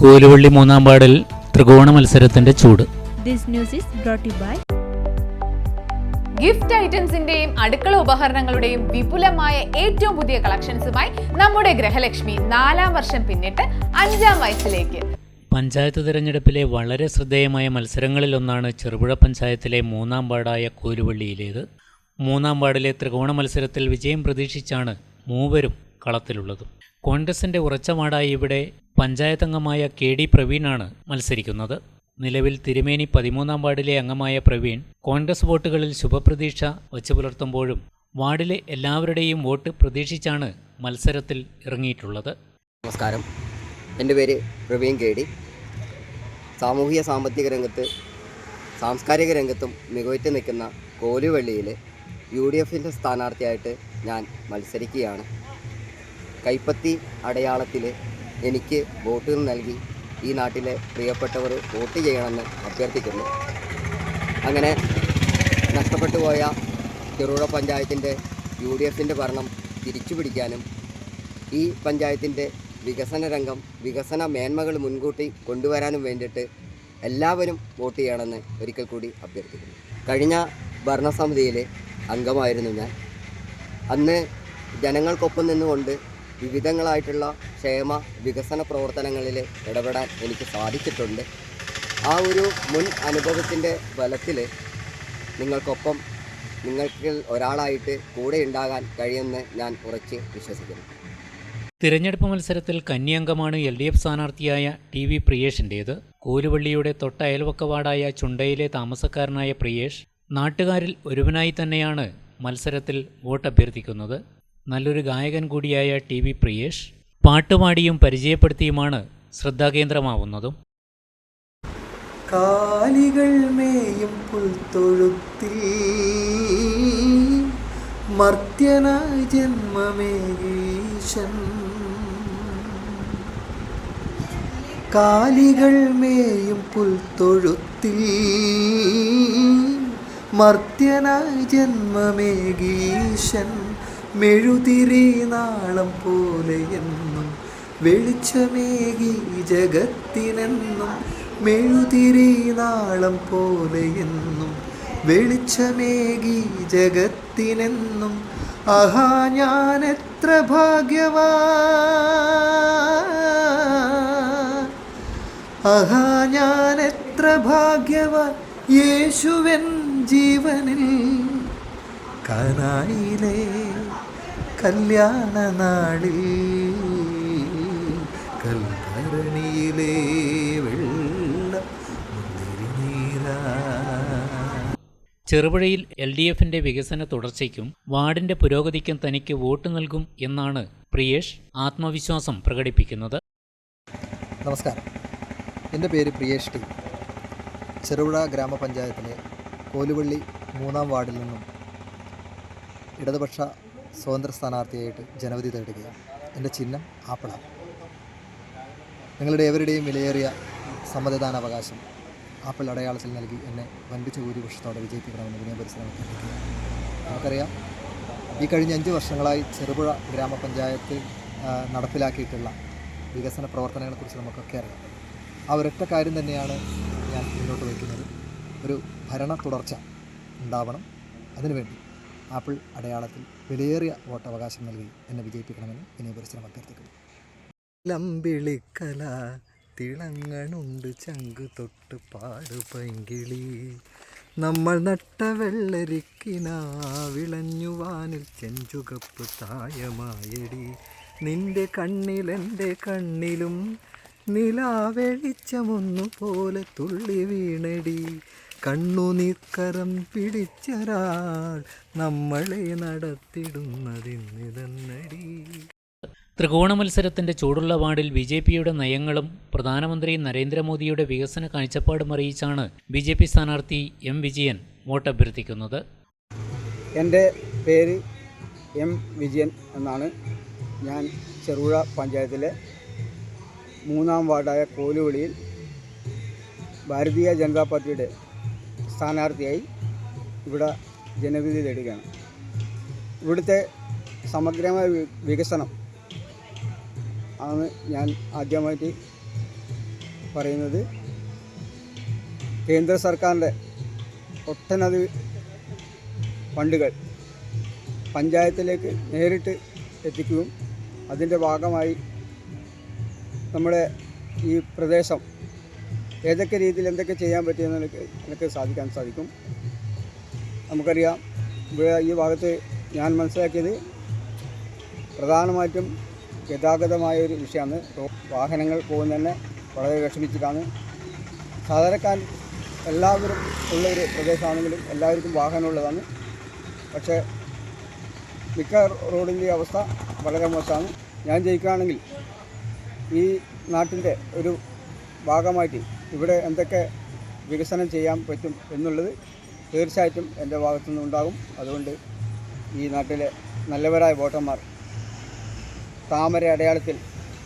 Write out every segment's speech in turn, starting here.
കൂലുവള്ളി മൂന്നാം പാടിൽ ത്രികോണ മത്സരത്തിന്റെ ചൂട്. This news is brought to you gift ഐറ്റംസിന്റെയും അടുക്കള ഉപകരണങ്ങളുടെയും വിപുലമായ ഏറ്റവും പുതിയ കളക്ഷൻസുമായി നമ്മുടെ ഗ്രഹലക്ഷ്മി നാലാം വർഷം പിന്നിട്ട് അഞ്ചാം വയസ്സിലേക്ക്. പഞ്ചായത്ത് തിരഞ്ഞെടുപ്പിലെ വളരെ ശ്രദ്ധേയമായ മത്സരങ്ങളിലൊന്നാണ് ചെറുപുഴ പഞ്ചായത്തിലെ മൂന്നാം വാർഡായ കൂലുവള്ളിയിലേത്. മൂന്നാം വാർഡിലെ ത്രികോണ മത്സരത്തിൽ വിജയം പ്രതീക്ഷിച്ചാണ് മൂവരും കളത്തിലുള്ളത്. കോൺഗ്രസിന്റെ ഉറച്ച വാർഡായ ഇവിടെ പഞ്ചായത്തംഗമായ കെ ഡി പ്രവീണാണ് മത്സരിക്കുന്നത്. നിലവിൽ തിരുമേനി പതിമൂന്നാം വാർഡിലെ അംഗമായ പ്രവീൺ കോൺഗ്രസ് വോട്ടുകളിൽ ശുഭപ്രതീക്ഷ വച്ചു പുലർത്തുമ്പോഴും വാർഡിലെ എല്ലാവരുടെയും വോട്ട് പ്രതീക്ഷിച്ചാണ് മത്സരത്തിൽ ഇറങ്ങിയിട്ടുള്ളത്. നമസ്കാരം. എന്റെ പേര് പ്രവീൺ കെ ഡി. സാമൂഹിക സാമ്പത്തിക രംഗത്ത് സാംസ്കാരിക രംഗത്തും മികവുറ്റ് നിൽക്കുന്ന കോലുവള്ളിയിൽ യു ഡി എഫിന്റെ സ്ഥാനാർത്ഥിയായിട്ട് ഞാൻ മത്സരിക്കുകയാണ്. കൈപ്പത്തി അടയാളത്തിൽ എനിക്ക് വോട്ടുകൾ നൽകി ഈ നാട്ടിലെ പ്രിയപ്പെട്ടവർ വോട്ട് ചെയ്യണമെന്ന് അഭ്യർത്ഥിക്കുന്നു. അങ്ങനെ നഷ്ടപ്പെട്ടു പോയ ചെറുപുഴ പഞ്ചായത്തിന്റെ യു ഡി എഫിന്റെ ഭരണം തിരിച്ചു പിടിക്കാനും ഈ പഞ്ചായത്തിന്റെ വികസന രംഗം വികസന മേന്മകൾ മുൻകൂട്ടി കൊണ്ടുവരാനും വേണ്ടിയിട്ട് എല്ലാവരും വോട്ട് ചെയ്യണമെന്ന് ഒരിക്കൽ കൂടി അഭ്യർത്ഥിക്കുന്നു. കഴിഞ്ഞ ഭരണസമിതിയിൽ അംഗമായിരുന്നു ഞാൻ. അന്ന് ജനങ്ങൾക്കൊപ്പം നിന്നുകൊണ്ട് വിവിധങ്ങളായിട്ടുള്ള ക്ഷേമ വികസന പ്രവർത്തനങ്ങളിൽ ഇടപെടാൻ എനിക്ക് സാധിച്ചിട്ടുണ്ട്. ആ ഒരു മുൻ അനുഭവത്തിന്റെ ബലത്തിൽ നിങ്ങൾക്കൊപ്പം നിങ്ങൾക്ക് ഒരാളായിട്ട് കൂടെ ഉണ്ടാകാൻ കഴിയുമെന്ന് ഞാൻ ഉറച്ച് വിശ്വസിക്കുന്നു. തിരഞ്ഞെടുപ്പ് മത്സരത്തിൽ കന്നി എൽ ഡി എഫ് സ്ഥാനാർത്ഥിയായ ടി വി പ്രിയേഷിന്റേത്. കൂലുവള്ളിയുടെ തൊട്ട അയൽവക്ക വാർഡായ ചുണ്ടയിലെ താമസക്കാരനായ പ്രിയേഷ് നാട്ടുകാരിൽ ഒരുവനായി തന്നെയാണ് മത്സരത്തിൽ വോട്ട് അഭ്യർത്ഥിക്കുന്നത് നല്ലൊരു ഗായകൻ കൂടിയായ ടി വി പ്രിയേഷ് പാട്ടുപാടിയും പരിചയപ്പെടുത്തിയുമാണ് ശ്രദ്ധാകേന്ദ്രമാവുന്നതും. കാലികൾ മേയും പുൽത്തൊഴുത്തിൽ മർത്യനായി ജന്മമേകീശൻ കാലികൾ മേയും പുൽത്തൊഴുത്തിൽ മർത്യനായി ജന്മമേകീശൻ മെഴുതിരി നാളം പോലെ എന്നും വെളിച്ചമേകി ജഗത്തിനെന്നും മെഴുതിരി നാളം പോലെ എന്നും വെളിച്ചമേകി ജഗത്തിനെന്നും ആഹാ ഞാൻ എത്ര ഭാഗ്യവാ. ആഹാ ഞാൻ എത്ര ഭാഗ്യവാ. യേശുവൻ ജീവനിൽ കനായിലെ കല്യാണ നാളിൽ കൽഭരണിയിലെ വെള്ള ചെറുപുഴയിൽ എൽ ഡി എഫിന്റെ വികസന തുടർച്ചയ്ക്കും വാർഡിന്റെ പുരോഗതിക്കും തനിക്ക് വോട്ട് നൽകും എന്നാണ് പ്രിയേഷ് ആത്മവിശ്വാസം പ്രകടിപ്പിക്കുന്നത്. നമസ്കാരം. എന്റെ പേര് പ്രിയേഷ് ടി. ചെറുപുഴ ഗ്രാമപഞ്ചായത്തിലെ കോലുവള്ളി മൂന്നാം വാർഡിൽ നിന്നും ഇടതുപക്ഷ സ്വതന്ത്ര സ്ഥാനാർത്ഥിയായിട്ട് ജനവിധി തേടുകയാണ്. എന്റെ ചിഹ്നം ആപ്പിളാണ്. നിങ്ങളുടെ ഏവരുടെയും വിലയേറിയ സമ്മതിദാനാവകാശം ആപ്പിൾ അടയാളത്തിൽ നൽകി എന്നെ വൻപിച്ച ഭൂരിപക്ഷത്തോടെ വിജയിപ്പിക്കണമെന്ന് വിനയ പരിശ്രമം അഭ്യർത്ഥിക്കുന്നു. നമുക്കറിയാം ഈ കഴിഞ്ഞ അഞ്ച് വർഷങ്ങളായി ചെറുപുഴ ഗ്രാമപഞ്ചായത്തിൽ നടപ്പിലാക്കിയിട്ടുള്ള വികസന പ്രവർത്തനങ്ങളെക്കുറിച്ച് നമുക്കൊക്കെ അറിയാം. ആ ഒരൊറ്റ കാര്യം തന്നെയാണ് ഞാൻ മുന്നോട്ട് വയ്ക്കുന്നത്. ഒരു ഭരണ തുടർച്ച ഉണ്ടാവണം. അതിനുവേണ്ടി ആപ്പിൾ അടയാളത്തിൽ വിലയേറിയ വോട്ടവകാശം നൽകി എന്നെ വിജയിപ്പിക്കണമെന്ന് വിനയ പരിശ്രമം അഭ്യർത്ഥിക്കുന്നു. ലംബിളിക്കല തിളങ്ങണുണ്ട് ചങ്ക് തൊട്ട് പാടുപൈങ്കിളി നമ്മൾ നട്ട വെള്ളരിക്കിന വിളഞ്ഞുവാനിൽ ചെഞ്ചുകപ്പ് തായമായടി. നിന്റെ കണ്ണിലെന്റെ കണ്ണിലും നിലാവെളിച്ചമൊന്നു പോലെ തുള്ളി വീണടി. കണ്ണുനീർക്കരം പിടിച്ചരാൾ നമ്മളെ നടത്തിടുന്നതിന്നിതന്നടി. ത്രികോണ മത്സരത്തിന്റെ ചൂടുള്ള വാർഡിൽ ബി ജെ പിയുടെ നയങ്ങളും പ്രധാനമന്ത്രി നരേന്ദ്രമോദിയുടെ വികസന കാഴ്ചപ്പാടും അറിയിച്ചാണ് ബി ജെ പി സ്ഥാനാർത്ഥി എം വിജയൻ വോട്ട് അഭ്യർത്ഥിക്കുന്നത് എന്റെ പേര് എം വിജയൻ എന്നാണ്. ഞാൻ ചെറുപുഴ പഞ്ചായത്തിലെ മൂന്നാം വാർഡായ കോലുവിളിയിൽ ഭാരതീയ ജനതാ പാർട്ടിയുടെ സ്ഥാനാർത്ഥിയായി ഇവിടെ ജനവിധി തേടുകയാണ്. ഇവിടുത്തെ സമഗ്രമായ വികസനം ആണ് ഞാൻ ആദ്യമായിട്ട് പറയുന്നത്. കേന്ദ്ര സർക്കാരിന്റെ ഒട്ടനവധി ഫണ്ടുകൾ പഞ്ചായത്തിലേക്ക് നേരിട്ട് എത്തിക്കുകയും അതിന്റെ ഭാഗമായി നമ്മുടെ ഈ പ്രദേശം ഏതൊക്കെ രീതിയിൽ എന്തൊക്കെ ചെയ്യാൻ പറ്റിയെന്ന് എനിക്ക് എനിക്ക് സാധിക്കാൻ സാധിക്കും. നമുക്കറിയാം ഇവിടെ ഈ ഭാഗത്ത് ഞാൻ മനസ്സിലാക്കിയത് പ്രധാനമായിട്ടും ഗതാഗതമായ ഒരു വിഷയമാണ്. വാഹനങ്ങൾ പോകുന്നതന്നെ വളരെ വിഷമിച്ചിട്ടാണ്. സാധാരണക്കാർ എല്ലാവരും ഉള്ള ഒരു പ്രദേശമാണെങ്കിലും എല്ലാവർക്കും വാഹനമുള്ളതാണ്. പക്ഷേ മിക്ക റോഡിന്റെ അവസ്ഥ വളരെ മോശമാണ്. ഞാൻ ജയിക്കുകയാണെങ്കിൽ ഈ നാട്ടിന്റെ ഒരു ഭാഗമായിട്ട് ഇവിടെ എന്തൊക്കെ വികസനം ചെയ്യാൻ പറ്റും എന്നുള്ളത് തീർച്ചയായിട്ടും എന്റെ ഭാഗത്തുനിന്ന് ഉണ്ടാകും അതുകൊണ്ട് ഈ നാട്ടിലെ നല്ലവരായ വോട്ടർമാർ താമര അടയാളത്തിൽ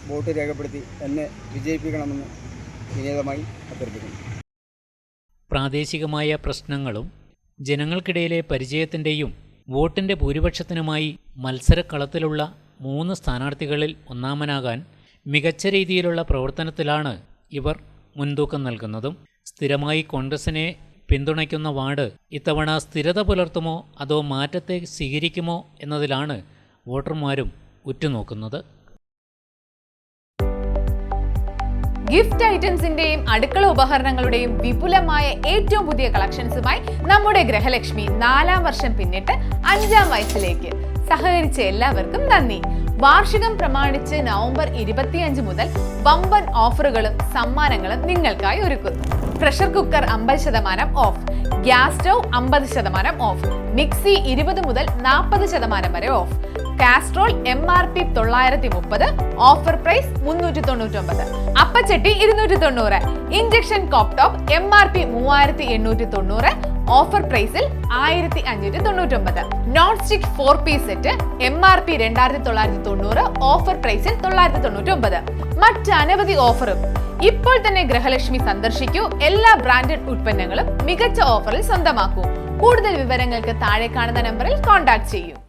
വോട്ട് രേഖപ്പെടുത്തി എന്നെ വിജയിപ്പിക്കണമെന്ന് വിനീതമായി അഭ്യർത്ഥിക്കുന്നു. പ്രാദേശികമായ പ്രശ്നങ്ങളും ജനങ്ങൾക്കിടയിലെ പരിചയത്തിന്റെയും വോട്ടിന്റെ ഭൂരിപക്ഷത്തിനുമായി മത്സരക്കളത്തിലുള്ള മൂന്ന് സ്ഥാനാർത്ഥികളിൽ ഒന്നാമനാകാൻ മികച്ച രീതിയിലുള്ള പ്രവർത്തനത്തിലാണ് ഇവർ മുൻതൂക്കം നൽകുന്നതും സ്ഥിരമായി കോൺഗ്രസിനെ പിന്തുണയ്ക്കുന്ന വാർഡ് ഇത്തവണ സ്ഥിരത പുലർത്തുമോ അതോ മാറ്റത്തെ സ്വീകരിക്കുമോ എന്നതിലാണ് വോട്ടർമാരും ഉറ്റുനോക്കുന്നത്. ഗിഫ്റ്റ് ഐറ്റംസിന്റെയും അടുക്കള ഉപകരണങ്ങളുടെയും വിപുലമായ ഏറ്റവും പുതിയ കളക്ഷൻസുമായി നമ്മുടെ ഗ്രഹലക്ഷ്മി നാലാം വർഷം പിന്നിട്ട് അഞ്ചാം വയസ്സിലേക്ക്. സഹകരിച്ച എല്ലാവർക്കും നന്ദി. വാർഷികം പ്രമാണിച്ച് നവംബർ ഇരുപത്തിയഞ്ച് മുതൽ വമ്പൻ ഓഫറുകളും സമ്മാനങ്ങളും നിങ്ങൾക്കായി ഒരുക്കുന്നു. പ്രഷർ കുക്കർ അമ്പത് ശതമാനം ഓഫ് ഗ്യാസ് സ്റ്റൗ അമ്പത് ശതമാനം ഓഫ് മിക്സി ഇരുപത് മുതൽ നാൽപ്പത് ശതമാനം വരെ off Castrol M R P തൊള്ളായിരത്തി മുപ്പത് ഓഫർ പ്രൈസ് മുന്നൂറ്റി തൊണ്ണൂറ്റി ഒമ്പത് അപ്പച്ചട്ടി ഇരുന്നൂറ്റി തൊണ്ണൂറ് ഇഞ്ചക്ഷൻ കോപ്ടോപ്പ് എം ആർ പി മൂവായിരത്തി എണ്ണൂറ്റി തൊണ്ണൂറ് ഓഫർ പ്രൈസിൽ ആയിരത്തി അഞ്ഞൂറ്റി തൊണ്ണൂറ്റി ഒമ്പത് non stick four piece set M R P രണ്ടായിരത്തി തൊള്ളായിരത്തി തൊണ്ണൂറ് ഓഫർ പ്രൈസിൽ തൊള്ളായിരത്തി തൊണ്ണൂറ്റൊമ്പത് മറ്റ് അനവധി ഓഫറും ഇപ്പോൾ തന്നെ ഗൃഹലക്ഷ്മി സന്ദർശിക്കൂ. എല്ലാ ബ്രാൻഡഡ് ഉൽപ്പന്നങ്ങളും മികച്ച ഓഫറിൽ സ്വന്തമാക്കൂ. കൂടുതൽ വിവരങ്ങൾക്ക് താഴെ കാണുന്ന നമ്പറിൽ കോൺടാക്ട് ചെയ്യൂ.